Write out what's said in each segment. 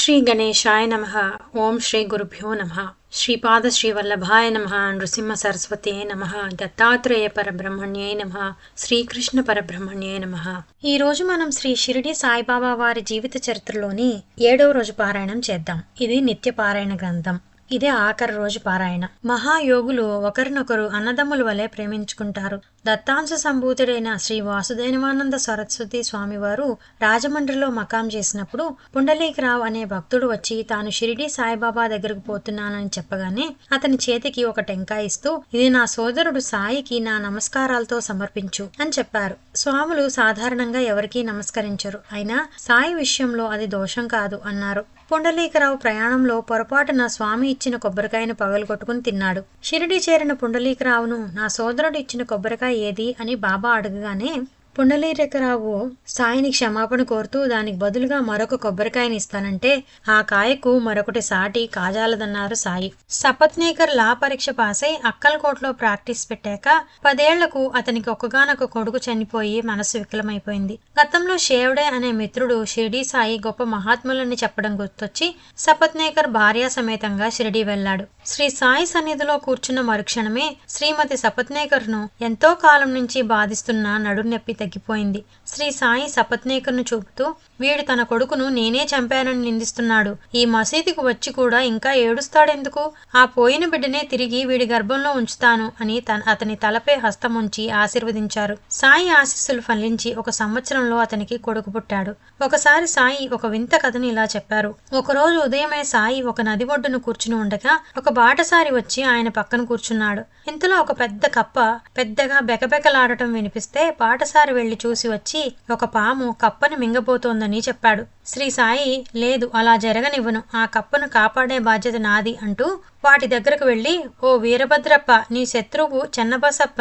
శ్రీ గణేశాయ నమ ఓం శ్రీ గురుభ్యో నమ శ్రీపాద శ్రీవల్లభాయ నమ నృసింహ సరస్వతే నమ దత్తాత్రేయ పరబ్రహ్మణ్యే నమ శ్రీకృష్ణ పరబ్రహ్మణ్యే నమ. ఈ రోజు మనం శ్రీ షిరిడి సాయిబాబా వారి జీవిత చరిత్రలోని ఏడవ రోజు పారాయణం చేద్దాం. ఇది నిత్య పారాయణ గ్రంథం. ఇదే ఆఖరి రోజు పారాయణ. మహాయోగులు ఒకరినొకరు అన్నదమ్ముల వలె ప్రేమించుకుంటారు. దత్తాంశ సంభూతుడైన శ్రీ వాసుదేవానంద సరస్వతి స్వామివారు రాజమండ్రిలో మకాం చేసినప్పుడు పుండలీకరావు అనే భక్తుడు వచ్చి తాను షిరిడి సాయిబాబా దగ్గరకు పోతున్నానని చెప్పగానే అతని చేతికి ఒక టెంకాయ ఇస్తూ ఇది నా సోదరుడు సాయికి నా నమస్కారాలతో సమర్పించు అని చెప్పారు. స్వాములు సాధారణంగా ఎవరికీ నమస్కరించరు. అయినా సాయి విషయంలో అది దోషం కాదు అన్నారు. పుండలీకరావు ప్రయాణంలో పొరపాటున స్వామి ఇచ్చిన కొబ్బరికాయను పగలగొట్టుకుని తిన్నాడు. షిరిడి చేరిన పుండలీకరావును నా సోదరుడు ఇచ్చిన కొబ్బరికాయ ఏది అని బాబా అడగగానే పుండలీరకరావు సాయిని క్షమాపణ కోరుతూ దానికి బదులుగా మరొక కొబ్బరికాయని ఇస్తానంటే ఆ కాయకు మరొకటి సాటి కాజాలదన్నారు సాయి. సపత్నేకర్ లా పరీక్ష పాసై అక్కల్కోట్లో ప్రాక్టీస్ పెట్టాక పదేళ్ళకు అతనికి ఒక్కగానొక కొడుకు చనిపోయి మనసు వికలమైపోయింది. గతంలో షేవడే అనే మిత్రుడు షిరిడి సాయి గొప్ప మహాత్ములని చెప్పడం గుర్తొచ్చి సపత్నేకర్ భార్య సమేతంగా షిరిడి వెళ్ళాడు శ్రీ సాయి సన్నిధిలో కూర్చున్న మరుక్షణమే శ్రీమతి సపత్నేకర్ను ఎంతో కాలం నుంచి బాధిస్తున్న నడునెప్పి తగ్గిపోయింది. శ్రీ సాయి సపత్నేకర్ను చూపుతూ వీడు తన కొడుకును నేనే చంపానని నిందిస్తున్నాడు. ఈ మసీదుకు వచ్చి కూడా ఇంకా ఏడుస్తాడెందుకు? ఆ పోయిన బిడ్డనే తిరిగి వీడి గర్భంలో ఉంచుతాను అని తన అతని తలపై హస్తం ఉంచి ఆశీర్వదించారు. సాయి ఆశీస్సులు ఫలించి ఒక సంవత్సరంలో అతనికి కొడుకు పుట్టాడు. ఒకసారి సాయి ఒక వింత కథని ఇలా చెప్పారు. ఒకరోజు ఉదయమే సాయి ఒక నది ఒడ్డును కూర్చుని ఉండగా ఒక బాటసారి వచ్చి ఆయన పక్కన కూర్చున్నాడు. ఇంతలో ఒక పెద్ద కప్ప పెద్దగా బెకబెకలాడటం వినిపిస్తే బాటసారి వెళ్ళి చూసి వచ్చి ఒక పాము కప్పను మింగబోతోందని చెప్పాడు. శ్రీ సాయి లేదు అలా జరగనివ్వను. ఆ కప్పను కాపాడే బాధ్యత నాది అంటూ వాటి దగ్గరకు వెళ్ళి ఓ వీరభద్రప్ప నీ శత్రువు చెన్నబసప్ప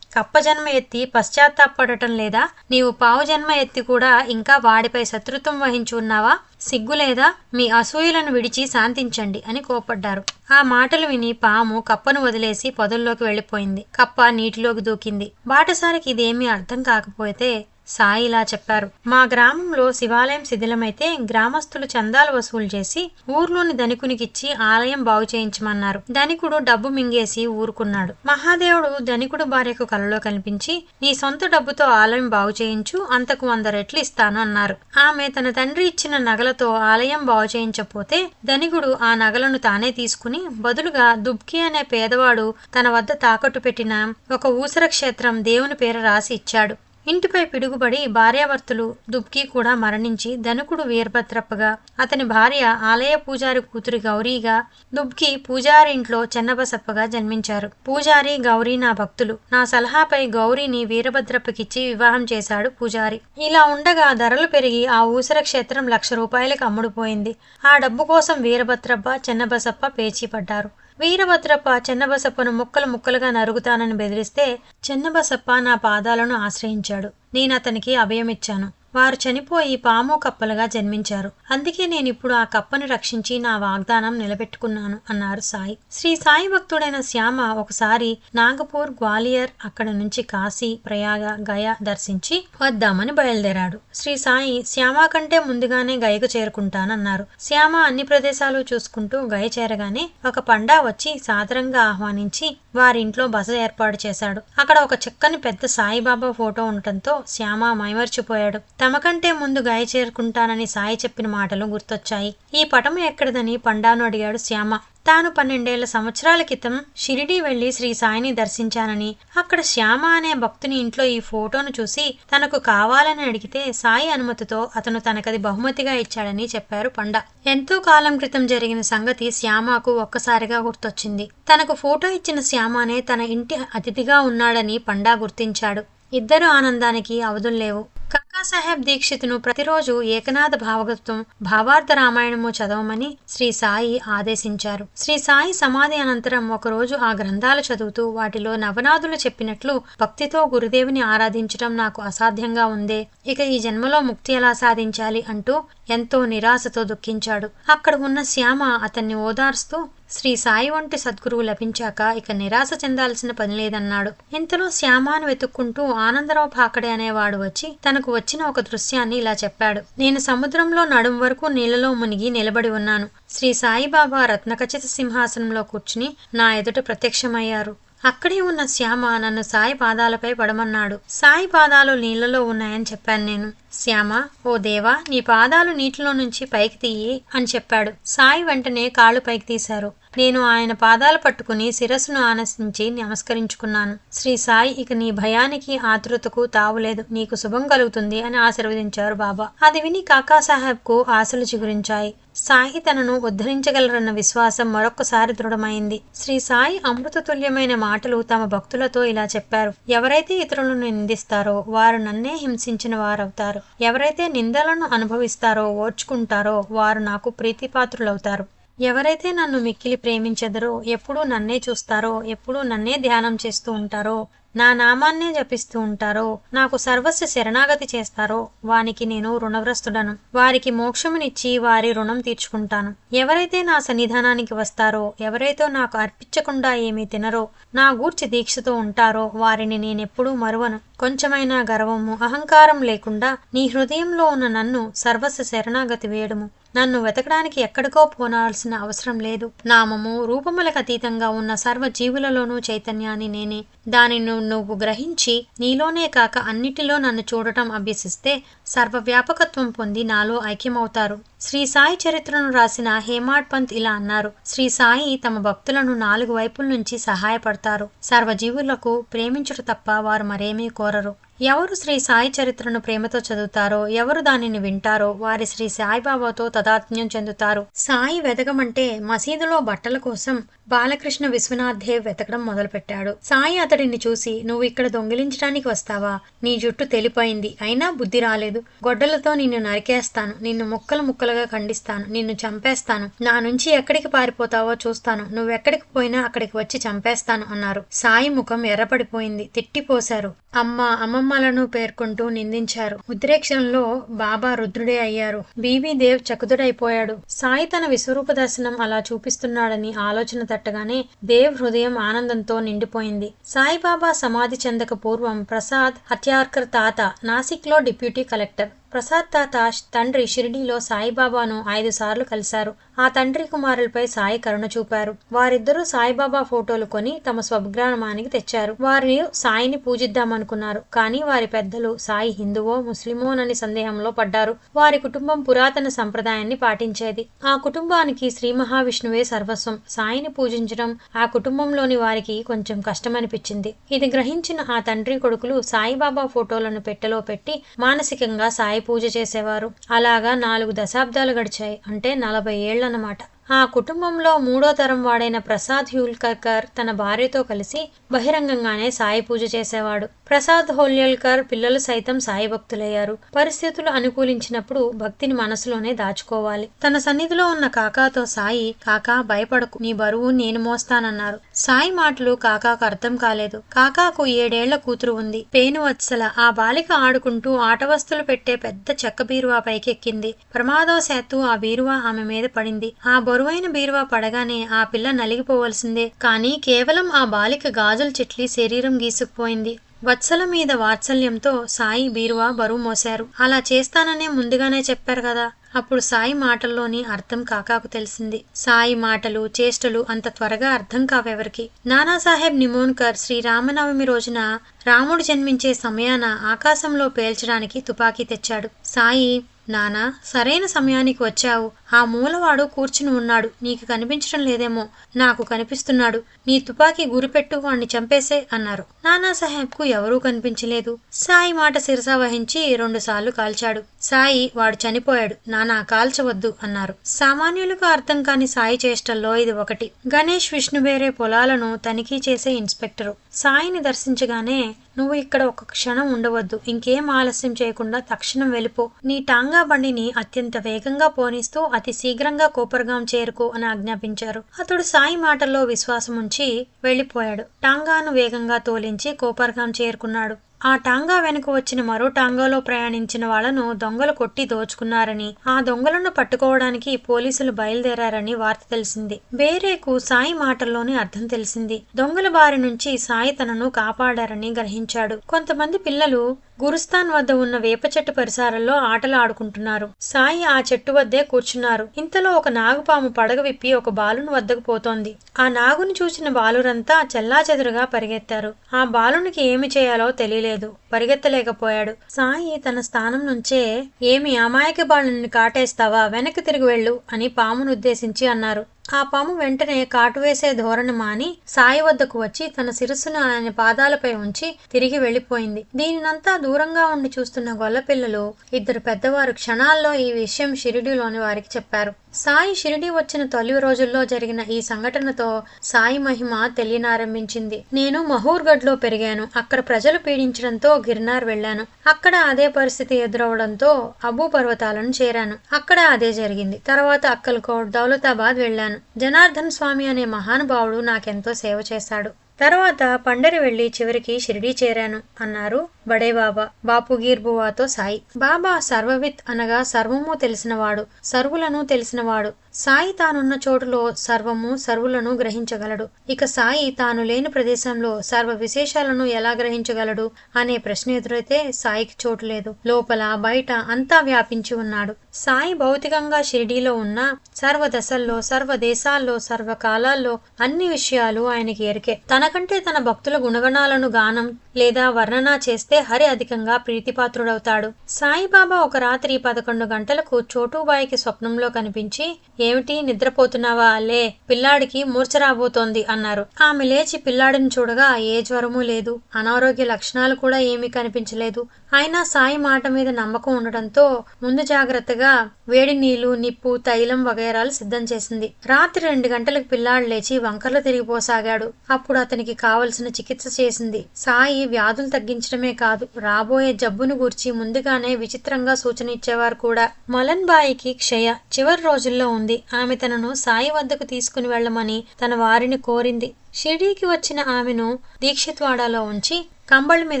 కప్ప జన్మ ఎత్తి పశ్చాత్తాపడటం లేదా? నీవు పావు జన్మ ఎత్తి కూడా ఇంకా వాడిపై శత్రుత్వం వహించి ఉన్నావా? సిగ్గు లేదా? మీ అసూయలను విడిచి శాంతించండి అని కోపడ్డారు ఆ మాటలు విని పాము కప్పను వదిలేసి పొదల్లోకి వెళ్ళిపోయింది కప్ప నీటిలోకి దూకింది. బాటసారికి ఇదేమీ అర్థం కాకపోతే సాయి ఇలా చెప్పారు. మా గ్రామంలో శివాలయం శిథిలమైతే గ్రామస్తులు చందాలు వసూలు చేసి ఊర్లోని ధనికునికిచ్చి ఆలయం బాగు చేయించమన్నారు. ధనికుడు డబ్బు మింగేసి ఊరుకున్నాడు. మహాదేవుడు ధనికుడు భార్యకు కలలో కనిపించి నీ సొంత డబ్బుతో ఆలయం బాగు చేయించు అంతకు వంద రెట్లు ఇస్తాను అన్నారు. ఆమె తన తండ్రి ఇచ్చిన నగలతో ఆలయం బాగు చేయించకపోతే ధనికుడు ఆ నగలను తానే తీసుకుని బదులుగా దుబ్కి అనే పేదవాడు తన వద్ద తాకట్టు పెట్టిన ఒక ఊసర క్షేత్రం దేవుని పేర రాసి ఇచ్చాడు. ఇంటిపై పిడుగుబడి భార్యాభర్తలు దుబ్కి కూడా మరణించి ధనుకుడు వీరభద్రప్పగా అతని భార్య ఆలయ పూజారి కూతురి గౌరీగా దుబ్కి పూజారి ఇంట్లో చెన్నబసప్పగా జన్మించారు. పూజారి గౌరీ నా భక్తులు. నా సలహాపై గౌరీని వీరభద్రప్పకిచ్చి వివాహం చేశాడు పూజారి. ఇలా ఉండగా ధరలు పెరిగి ఆ ఊసర క్షేత్రం లక్ష రూపాయలకు అమ్ముడుపోయింది. ఆ డబ్బు కోసం వీరభద్రప్ప చెన్నబసప్ప పేచీ పడ్డారు. వీరభద్రప్ప చెన్నబసప్పను ముక్కలు ముక్కలుగా నరుగుతానని బెదిరిస్తే చెన్నబసప్ప నా పాదాలను ఆశ్రయించాడు. నేనతనికి అభయమిచ్చాను. వారు చనిపోయి పాము కప్పలుగా జన్మించారు. అందుకే నేను ఇప్పుడు ఆ కప్పను రక్షించి నా వాగ్దానం నిలబెట్టుకున్నాను అన్నారు సాయి. శ్రీ సాయి భక్తుడైన శ్యామ ఒకసారి నాగపూర్ గ్వాలియర్ అక్కడ నుంచి కాశీ ప్రయాగ గయ దర్శించి వద్దామని బయలుదేరాడు. శ్రీ సాయి శ్యామ కంటే ముందుగానే గయకు చేరుకుంటానన్నారు. శ్యామ అన్ని ప్రదేశాలు చూసుకుంటూ గయ చేరగానే ఒక పండా వచ్చి సాదరంగా ఆహ్వానించి వారి ఇంట్లో బస ఏర్పాటు చేశాడు. అక్కడ ఒక చక్కని పెద్ద సాయిబాబా ఫోటో ఉండటంతో శ్యామ మైమర్చిపోయాడు. తమకంటే ముందు గాయ చేరుకుంటానని సాయి చెప్పిన మాటలు గుర్తొచ్చాయి. ఈ పటము ఎక్కడదని పండాను అడిగాడు శ్యామ. తాను పన్నెండేళ్ళ సంవత్సరాల క్రితం షిరిడి వెళ్ళి శ్రీ సాయిని దర్శించానని. అక్కడ శ్యామ అనే భక్తుని ఇంట్లో ఈ ఫోటోను చూసి తనకు కావాలని అడిగితే సాయి అనుమతితో అతను తనకది బహుమతిగా ఇచ్చాడని చెప్పారు పండ. ఎంతో కాలం క్రితం జరిగిన సంగతి శ్యామకు ఒక్కసారిగా గుర్తొచ్చింది. తనకు ఫోటో ఇచ్చిన శ్యామనే తన ఇంటి అతిథిగా ఉన్నాడని పండా గుర్తించాడు. ఇద్దరు ఆనందానికి అవధుల్లేవు కాకాసాహెబ్ దీక్షితును ప్రతిరోజు ఏకనాథ భావగత్వం భావార్థ రామాయణము చదవమని శ్రీ సాయి ఆదేశించారు. శ్రీ సాయి సమాధి అనంతరం ఒకరోజు ఆ గ్రంథాలు చదువుతూ వాటిలో నవనాథులు చెప్పినట్లు భక్తితో గురుదేవుని ఆరాధించడం నాకు అసాధ్యంగా ఉందే. ఇక ఈ జన్మలో ముక్తి ఎలా సాధించాలి అంటూ ఎంతో నిరాశతో దుఃఖించాడు. అక్కడ ఉన్న శ్యామ అతన్ని ఓదార్స్తూ శ్రీ సాయి వంటి సద్గురువు లభించాక ఇక నిరాశ చెందాల్సిన పని లేదన్నాడు. ఇంతలో శ్యామాను వెతుక్కుంటూ ఆనందరావు పాకడే అనేవాడు వచ్చి తన తనకు వచ్చిన ఒక దృశ్యాన్ని ఇలా చెప్పాడు. నేను సముద్రంలో నడుం వరకు నీళ్ళలో మునిగి నిలబడి ఉన్నాను. శ్రీ సాయిబాబా రత్నఖచిత సింహాసనంలో కూర్చుని నా ఎదుట ప్రత్యక్షమయ్యారు. అక్కడే ఉన్న శ్యామ నన్ను సాయి పాదాలపై పడమన్నాడు. సాయి పాదాలు నీళ్ళలో ఉన్నాయని చెప్పాను నేను. శ్యామ ఓ దేవా నీ పాదాలు నీటిలో నుంచి పైకి తీయి అని చెప్పాడు. సాయి వెంటనే కాళ్ళు పైకి తీశారు. నేను ఆయన పాదాలు పట్టుకుని శిరస్సును ఆనసించి నమస్కరించుకున్నాను. శ్రీ సాయి ఇక నీ భయానికి ఆతృతకు తావులేదు నీకు శుభం కలుగుతుంది అని ఆశీర్వదించారు బాబా. అది విని కాకాసాహెబ్కు ఆశలు చిగురించాయి. సాయి తనను ఉద్ధరించగలరన్న విశ్వాసం మరొక్కసారి దృఢమైంది. శ్రీ సాయి అమృతతుల్యమైన మాటలు తమ భక్తులతో ఇలా చెప్పారు. ఎవరైతే ఇతరులను నిందిస్తారో వారు నన్నే హింసించిన వారవుతారు. ఎవరైతే నిందలను అనుభవిస్తారో ఓర్చుకుంటారో వారు నాకు ప్రీతిపాత్రులవుతారు. ఎవరైతే నన్ను మిక్కిలి ప్రేమించెదరో ఎప్పుడూ నన్నే చూస్తారో ఎప్పుడూ నన్నే ధ్యానం చేస్తూ ఉంటారో నా నామాన్నే జపిస్తూ ఉంటారో నాకు సర్వస్వ శరణాగతి చేస్తారో వానికి నేను రుణగ్రస్తుడను. వారికి మోక్షమునిచ్చి వారి రుణం తీర్చుకుంటాను. ఎవరైతే నా సన్నిధానానికి వస్తారో ఎవరైతే నాకు అర్పించకుండా ఏమీ తినరో నా గూర్చి దీక్షతో ఉంటారో వారిని నేనెప్పుడూ మరువను. కొంచెమైనా గర్వము అహంకారం లేకుండా నీ హృదయంలో ఉన్న నన్ను సర్వస్వ శరణాగతి వేయడము నన్ను వెతకడానికి ఎక్కడికో పోనాల్సిన అవసరం లేదు. నామము రూపములకు అతీతంగా ఉన్న సర్వ జీవులలోనూ చైతన్యాన్ని నేనే. దానిని నువ్వు గ్రహించి నీలోనే కాక అన్నిటిలో నన్ను చూడటం అభ్యసిస్తే సర్వవ్యాపకత్వం పొంది నాలో ఐక్యమవుతారు. శ్రీ సాయి చరిత్రను రాసిన హేమాడ్ పంత్ ఇలా అన్నారు. శ్రీ సాయి తమ భక్తులను నాలుగు వైపుల నుంచి సహాయపడతారు. సర్వజీవులకు ప్రేమించుట తప్ప వారు మరేమీ కోరరు. ఎవరు శ్రీ సాయి చరిత్రను ప్రేమతో చదువుతారో ఎవరు దానిని వింటారో వారి శ్రీ సాయిబాబాతో తదాత్మ్యం చెందుతారు. సాయి వెదగమంటే మసీదులో బట్టల కోసం బాలకృష్ణ విశ్వనాథ్ దేవ్ వెతకడం మొదలుపెట్టాడు. సాయి అతడిని చూసి నువ్వు ఇక్కడ దొంగిలించడానికి వస్తావా? నీ జుట్టు తెలిపోయింది. అయినా బుద్ధి రాలేదు. గొడ్డలతో నిన్ను నరికేస్తాను. నిన్ను ముక్కలు ముక్కలుగా ఖండిస్తాను. నిన్ను చంపేస్తాను. నా నుంచి ఎక్కడికి పారిపోతావో చూస్తాను. నువ్వెక్కడికి పోయినా అక్కడికి వచ్చి చంపేస్తాను అన్నారు. సాయి ముఖం ఎర్రపడిపోయింది. తిట్టిపోశారు. అమ్మ అమ్మమ్మలను పేర్కొంటూ నిందించారు. ఉద్రేక్షంలో బాబా రుద్రుడే అయ్యారు. బీబీ దేవ్ చకుదుడైపోయాడు. సాయి తన విశ్వరూప దర్శనం అలా చూపిస్తున్నాడని ఆలోచన తట్టగానే దేవ్ హృదయం ఆనందంతో నిండిపోయింది. సాయిబాబా సమాధి చెందక పూర్వం ప్రసాద్ హత్యార్కర్ తాత నాసిక్లో డిప్యూటీ కలెక్టర్. ప్రసాద్ తాత తండ్రి షిరిడీలో సాయిబాబాను ఐదు సార్లు కలిశారు. ఆ తండ్రి కుమారులపై సాయి కరుణ చూపారు. వారిద్దరూ సాయిబాబా ఫోటోలు కొని తమ స్వగ్రామానికి తెచ్చారు. వారిని సాయిని పూజిద్దామనుకున్నారు. కానీ వారి పెద్దలు సాయి హిందువో ముస్లిమోనని సందేహంలో పడ్డారు. వారి కుటుంబం పురాతన సంప్రదాయాన్ని పాటించేది. ఆ కుటుంబానికి శ్రీ మహావిష్ణువే సర్వస్వం. సాయిని పూజించడం ఆ కుటుంబంలోని వారికి కొంచెం కష్టమనిపించింది. ఇది గ్రహించిన ఆ తండ్రి కొడుకులు సాయిబాబా ఫోటోలను పెట్టెలో పెట్టి మానసికంగా సాయి పూజ చేసేవారు. అలాగా నాలుగు దశాబ్దాలు గడిచాయి. అంటే నలభై ఏళ్ళన్నమాట. ఆ కుటుంబంలో మూడో తరం వాడైన ప్రసాద్ హ్యూల్కర్కర్ తన భార్యతో కలిసి బహిరంగంగానే సాయి పూజ చేసేవాడు. ప్రసాద్ హోల్యల్కర్ పిల్లలు సైతం సాయి భక్తులయ్యారు. పరిస్థితులు అనుకూలించినప్పుడు భక్తిని మనసులోనే దాచుకోవాలి. తన సన్నిధిలో ఉన్న కాకాతో సాయి కాకా భయపడకు. నీ బరువు నేను మోస్తానన్నారు. సాయి మాటలు కాకాకు అర్థం కాలేదు. కాకాకు ఏడేళ్ళ కూతురు ఉంది. పేను వత్సల. ఆ బాలిక ఆడుకుంటూ ఆటవస్తులు పెట్టే పెద్ద చెక్క బీరువా పైకెక్కింది. ప్రమాదవశాత్తు ఆ బీరువా ఆమె మీద పడింది. ఆ బరువైన బీరువా పడగానే ఆ పిల్ల నలిగిపోవలసిందే. కానీ కేవలం ఆ బాలిక గాజులు చిట్లి శరీరం గీసుకుపోయింది. వత్సల మీద వాత్సల్యంతో సాయి బీరువా బరువు మోశారు. అలా చేస్తాననే ముందుగానే చెప్పారు కదా. అప్పుడు సాయి మాటల్లోని అర్థం కాకాకు తెలిసింది. సాయి మాటలు చేష్టలు అంత త్వరగా అర్థం కావెవరికి? నానాసాహెబ్ నిమోన్కర్ శ్రీ రామనవమి రోజున రాముడు జన్మించే సమయాన ఆకాశంలో పేల్చడానికి తుపాకీ తెచ్చాడు. సాయి నానా సరైన సమయానికి వచ్చావు. ఆ మూలవాడు కూర్చుని ఉన్నాడు. నీకు కనిపించడం లేదేమో. నాకు కనిపిస్తున్నాడు. నీ తుపాకీ గురిపెట్టు వాణ్ణి చంపేసే అన్నారు. నానాసాహెబ్కు ఎవరూ కనిపించలేదు. సాయి మాట శిరస వహించి రెండుసార్లు కాల్చాడు. సాయి వాడు చనిపోయాడు. నానా కాల్చవద్దు అన్నారు. సామాన్యులకు అర్థం కాని సాయి చేష్టల్లో ఇది ఒకటి. గణేష్ విష్ణుబేరే పొలాలను తనిఖీ చేసే ఇన్స్పెక్టరు. సాయిని దర్శించగానే నువ్వు ఇక్కడ ఒక క్షణం ఉండవద్దు. ఇంకేం ఆలస్యం చేయకుండా తక్షణం వెళ్ళిపో. నీ టాంగా బండిని అత్యంత వేగంగా పోనిస్తూ అతి శీఘ్రంగా కోపర్గాం చేరుకో అని ఆజ్ఞాపించారు. అతడు సాయి మాటల్లో విశ్వాసం ఉంచి వెళ్ళిపోయాడు టాంగాను వేగంగా తోలించి కోపర్గాం చేరుకున్నాడు. ఆ టాంగా వెనుక వచ్చిన మరో టాంగాలో ప్రయాణించిన వాళ్ళను దొంగలు కొట్టి దోచుకున్నారని ఆ దొంగలను పట్టుకోవడానికి పోలీసులు బయలుదేరారని వార్త తెలిసింది. బేరేకు సాయి మాటల్లోని అర్థం తెలిసింది. దొంగల బారి నుంచి సాయి తనను కాపాడారని గ్రహించాడు. కొంతమంది పిల్లలు గురుస్థాన్ వద్ద ఉన్న వేప చెట్టు పరిసరాల్లో ఆటలు ఆడుకుంటున్నారు. సాయి ఆ చెట్టు వద్దే కూర్చున్నారు. ఇంతలో ఒక నాగుపాము పడగ విప్పి ఒక బాలుని వద్దకు పోతోంది. ఆ నాగుని చూసిన బాలురంతా చెల్లాచెదురుగా పరిగెత్తారు. ఆ బాలునికి ఏమి చేయాలో తెలియలేదు. పరిగెత్తలేకపోయాడు. సాయి తన స్థానం నుంచే ఏమి అమాయక బాలుని కాటేస్తావా? వెనక్కి తిరిగి వెళ్ళు అని పామును ఉద్దేశించి అన్నారు. ఆ పాము వెంటనే కాటు వేసే ధోరణి మాని సాయి వద్దకు వచ్చి తన శిరస్సును ఆయన పాదాలపై ఉంచి తిరిగి వెళ్ళిపోయింది. దీనినంతా దూరంగా ఉండి చూస్తున్న గొల్లపిల్లలు ఇద్దరు పెద్దవారు క్షణాల్లో ఈ విషయం షిరిడిలోని వారికి చెప్పారు. సాయి షిరిడి వచ్చిన తొలి రోజుల్లో జరిగిన ఈ సంఘటనతో సాయి మహిమ తెలియనారంభించింది. నేను మహూర్గఢ్లో పెరిగాను. అక్కడ ప్రజలు పీడించడంతో గిర్నార్ వెళ్ళాను. అక్కడ అదే పరిస్థితి ఎదురవడంతో అబూ పర్వతాలను చేరాను. అక్కడ అదే జరిగింది. తర్వాత అక్కల్కోట్ దౌలతాబాద్ వెళ్ళాను. జనార్దన్ స్వామి అనే మహానుభావుడు నాకెంతో సేవ చేశాడు. తర్వాత పండరి వెళ్ళి చివరికి షిరిడీ చేరాను అన్నారు బడే బాబా బాపు గీర్బువాతో సాయి. బాబా సర్వవిత్ అనగా సర్వము తెలిసినవాడు సర్వులను తెలిసినవాడు. సాయి తానున్న చోటులో సర్వము సర్వులను గ్రహించగలడు. ఇక సాయి తాను లేని ప్రదేశంలో సర్వ విశేషాలను ఎలా గ్రహించగలడు అనే ప్రశ్న ఎదురైతే సాయికి చోటు లేదు. లోపల బయట అంతా వ్యాపించి ఉన్నాడు. సాయి భౌతికంగా షిరిడీలో ఉన్న సర్వ దశల్లో సర్వ దేశాల్లో సర్వ కాలాల్లో అన్ని విషయాలు ఆయనకి ఎరికే. తనకంటే తన భక్తుల గుణగణాలను గానం లేదా వర్ణన చేస్తే హరి అధికంగా ప్రీతిపాత్రుడవుతాడు. సాయిబాబా ఒక రాత్రి పదకొండు గంటలకు చోటుబాయికి స్వప్నంలో కనిపించి ఏమిటి నిద్రపోతున్నావా లే పిల్లాడికి మూర్చ రాబోతోంది అన్నారు. ఆమె లేచి పిల్లాడిని చూడగా ఏ జ్వరమూ లేదు. అనారోగ్య లక్షణాలు కూడా ఏమీ కనిపించలేదు. అయినా సాయి మాట మీద నమ్మకం ఉండడంతో ముందు జాగ్రత్తగా వేడి నీళ్ళు నిప్పు తైలం వగైరాలు సిద్ధం చేసింది. రాత్రి రెండు గంటలకు పిల్లాడు లేచి వంకర్లు తిరిగిపోసాగాడు. అప్పుడు అతనికి కావలసిన చికిత్స చేసింది. సాయి వ్యాధులు తగ్గించడమే కాదు కాదు. రాబోయే జబ్బును గూర్చి ముందుగానే విచిత్రంగా సూచన ఇచ్చేవారు కూడా. మలన్ బాయికి క్షయ చివరి రోజుల్లో ఉంది. ఆమె తనను సాయి వద్దకు తీసుకుని వెళ్ళమని తన వారిని కోరింది. షిరిడీకి వచ్చిన ఆమెను దీక్షిత్వాడాలో ఉంచి కంబళ్ళ మీద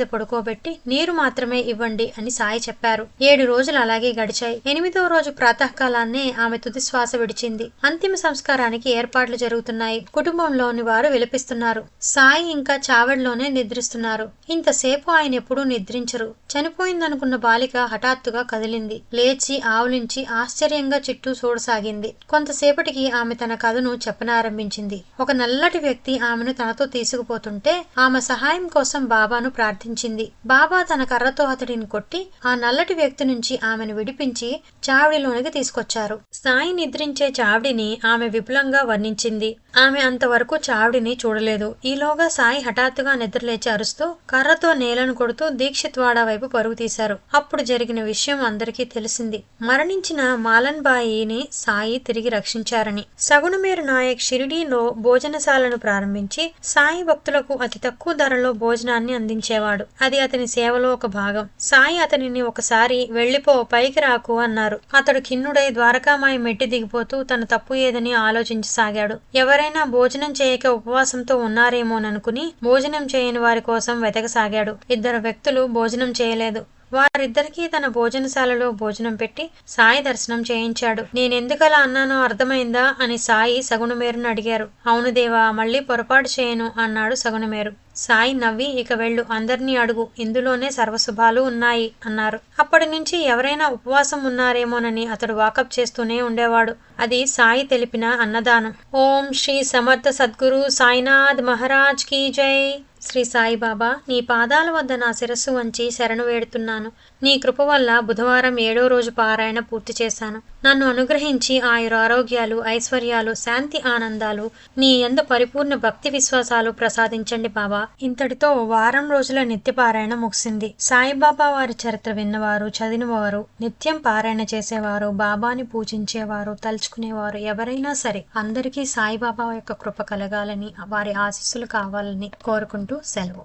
పడుకోబెట్టి నీరు మాత్రమే ఇవ్వండి అని సాయి చెప్పారు. ఏడు రోజులు అలాగే గడిచాయి. ఎనిమిదో రోజు ప్రాతకాలాన్నే ఆమె తుది శ్వాస విడిచింది. అంతిమ సంస్కారానికి ఏర్పాట్లు జరుగుతున్నాయి. కుటుంబంలోని వారు విలపిస్తున్నారు. సాయి ఇంకా చావడిలోనే నిద్రిస్తున్నారు. ఇంతసేపు ఆయన ఎప్పుడూ నిద్రించరు. చనిపోయిందనుకున్న బాలిక హఠాత్తుగా కదిలింది. లేచి ఆవులించి ఆశ్చర్యంగా చుట్టూ చూడసాగింది. కొంతసేపటికి ఆమె తన కథను చెప్పనారంభించింది. ఒక నల్లటి వ్యక్తి ఆమెను తనతో తీసుకుపోతుంటే ఆమె సహాయం కోసం బాబా బాబాను ప్రార్థించింది. బాబా తన కర్రతో అతడిని కొట్టి ఆ నల్లటి వ్యక్తి నుంచి ఆమెను విడిపించి చావిడిలోనికి తీసుకొచ్చారు. సాయి నిద్రించే చావిడిని ఆమె విపులంగా వర్ణించింది. ఆమె అంతవరకు చావిడిని చూడలేదు. ఈలోగా సాయి హఠాత్తుగా నిద్రలేచి అరుస్తూ కర్రతో నేలను కొడుతూ దీక్షిత్వాడ వైపు పరుగు తీశారు. అప్పుడు జరిగిన విషయం అందరికీ తెలిసింది. మరణించిన మాలన్ బాయిని సాయి తిరిగి రక్షించారని. సగుణమేరు నాయక్ షిరిడీలో భోజనశాలను ప్రారంభించి సాయి భక్తులకు అతి తక్కువ ధరలో భోజనాన్ని అందించేవాడు అది అతని సేవలో ఒక భాగం. సాయి అతనిని ఒకసారి వెళ్ళిపో పైకి రాకు అన్నారు. అతడు ఖిన్నుడై ద్వారకామాయి మెట్టి దిగిపోతూ తన తప్పు ఏదని ఆలోచించసాగాడు. ఎవరైనా భోజనం చేయక ఉపవాసంతో ఉన్నారేమోననుకుని భోజనం చేయని వారి కోసం వెతకసాగాడు. ఇద్దరు వ్యక్తులు భోజనం చేయలేదు. వారిద్దరికీ తన భోజనశాలలో భోజనం పెట్టి సాయి దర్శనం చేయించాడు. నేనెందుకలా అన్నానో అర్థమైందా? అని సాయి సగుణమేరును అడిగారు. అవును దేవా మళ్ళీ పొరపాటు చేయను అన్నాడు సగుణమేరు. సాయి నవ్వి ఇక వెళ్ళు అందరినీ అడుగు ఇందులోనే సర్వశుభాలు ఉన్నాయి అన్నారు. అప్పటి నుంచి ఎవరైనా ఉపవాసం ఉన్నారేమోనని అతడు వాకప్ చేస్తూనే ఉండేవాడు. అది సాయి తెలిపిన అన్నదానం. ఓం శ్రీ సమర్థ సద్గురు సాయినాథ్ మహారాజ్ కీ జై. శ్రీ సాయిబాబా నీ పాదాల వద్ద నా శిరస్సు వంచి శరణు వేడుతున్నాను. నీ కృప వల్ల బుధవారం ఏడో రోజు పారాయణ పూర్తి చేశాను. నన్ను అనుగ్రహించి ఆయురారోగ్యాలు ఐశ్వర్యాలు శాంతి ఆనందాలు నీ ఎందు పరిపూర్ణ భక్తి విశ్వాసాలు ప్రసాదించండి బాబా. ఇంతటితో వారం రోజుల నిత్య పారాయణ ముగిసింది. సాయిబాబా వారి చరిత్ర విన్నవారు చదివినవారు నిత్యం పారాయణ చేసేవారు బాబాని పూజించేవారు తలుచుకునేవారు ఎవరైనా సరే అందరికీ సాయిబాబా యొక్క కృప కలగాలని వారి ఆశీస్సులు కావాలని కోరుకుంటూ సెలవు.